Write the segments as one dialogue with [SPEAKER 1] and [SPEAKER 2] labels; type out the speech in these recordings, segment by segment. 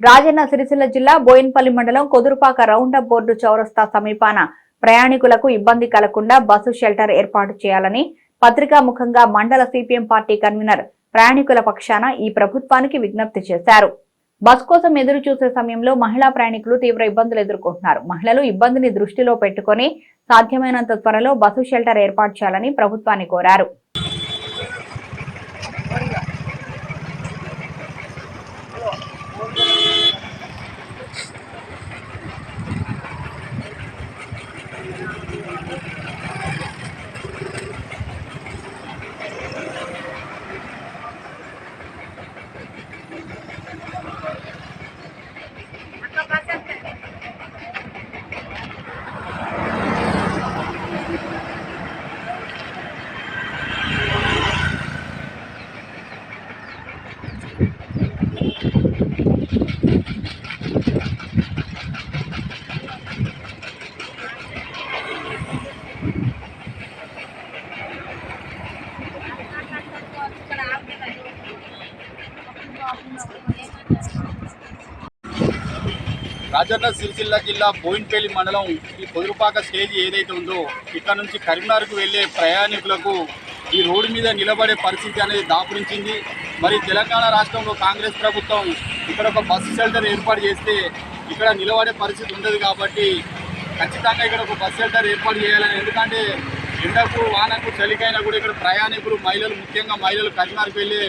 [SPEAKER 1] రాజన్న సిరిసిల్ల జిల్లా బోయిన్పల్లి మండలం Kodurupaka round up board చౌరస్తా సమీపాన ప్రయాణికులకు ఇబ్బంది కలగకుండా బస్సు షెల్టర్ ఏర్పాటు చేయాలని పత్రికా ముఖంగా మండల సిపిఎం పార్టీ కన్వీనర్ ప్రయాణికుల పక్షాన ఈ ప్రభుత్వానికి విజ్ఞప్తి చేశారు. బస్ కోసం ఎదురు చూసే సమయంలో మహిళా ప్రయాణికులు తీవ్ర ఇబ్బందులు ఎదుర్కొంటున్నారు. మహిళలు ఇబ్బందిని దృష్టిలో పెట్టుకొని సాధ్యమైనంత త్వరలో బస్సు షెల్టర్ ఏర్పాటు చేయాలని ప్రభుత్వాన్ని కోరారు.
[SPEAKER 2] రాజన్న సిరిసిల్ల జిల్లా బోయిన్పల్లి మండలం ఈ పొదురుపాక స్టేజ్ ఏదైతే ఉందో ఇక్కడ నుంచి కరీంనగర్కు వెళ్ళే ప్రయాణికులకు ఈ రోడ్డు మీద నిలబడే పరిస్థితి అనేది దాపురించింది. మరి తెలంగాణ రాష్ట్రంలో కాంగ్రెస్ ప్రభుత్వం ఇక్కడ ఒక బస్సు షెల్టర్ ఏర్పాటు చేస్తే ఇక్కడ నిలబడే పరిస్థితి ఉండదు కాబట్టి ఖచ్చితంగా ఇక్కడ ఒక బస్ షెల్టర్ ఏర్పాటు చేయాలని. ఎందుకంటే ఎండకు వానకు చలికైనా కూడా ఇక్కడ ప్రయాణికులు మహిళలు ముఖ్యంగా మహిళలు కరీంనగర్కి వెళ్ళే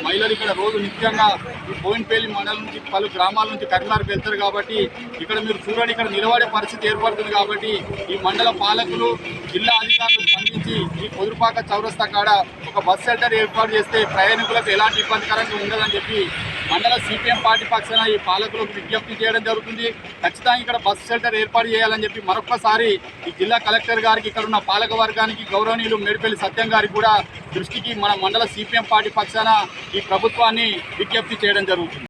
[SPEAKER 2] మహిళలు ఇక్కడ రోజు నిత్యంగా ఈ బోయినపల్లి మండలం నుంచి పలు గ్రామాల నుంచి కరీంనగర్కి వెళ్తారు కాబట్టి ఇక్కడ మీరు చూడండి ఇక్కడ నిలబడే పరిస్థితి ఏర్పడుతుంది కాబట్టి ఈ మండల పాలకులు జిల్లా అధికారులు స్పందించి ఈ పొదురుపాక చౌరస్తా కాడ ఒక బస్ సెంటర్ ఏర్పాటు చేస్తే ప్రయాణికులకు ఎలాంటి ఇబ్బందికరంగా ఉండదని చెప్పి మండల సిపిఎం పార్టీ పక్షాన ఈ పాలకులకు విజ్ఞప్తి చేయడం జరుగుతుంది. ఖచ్చితంగా ఇక్కడ బస్ షెల్టర్ ఏర్పాటు చేయాలని చెప్పి మరొకసారి ఈ జిల్లా కలెక్టర్ గారికి ఇక్కడ ఉన్న పాలక వర్గానికి గౌరవనీయులు మేడిపల్లి సత్యం గారికి కూడా దృష్టికి మన మండల సిపిఎం పార్టీ పక్షాన ఈ ప్రభుత్వాన్ని విజ్ఞప్తి చేయడం జరుగుతుంది.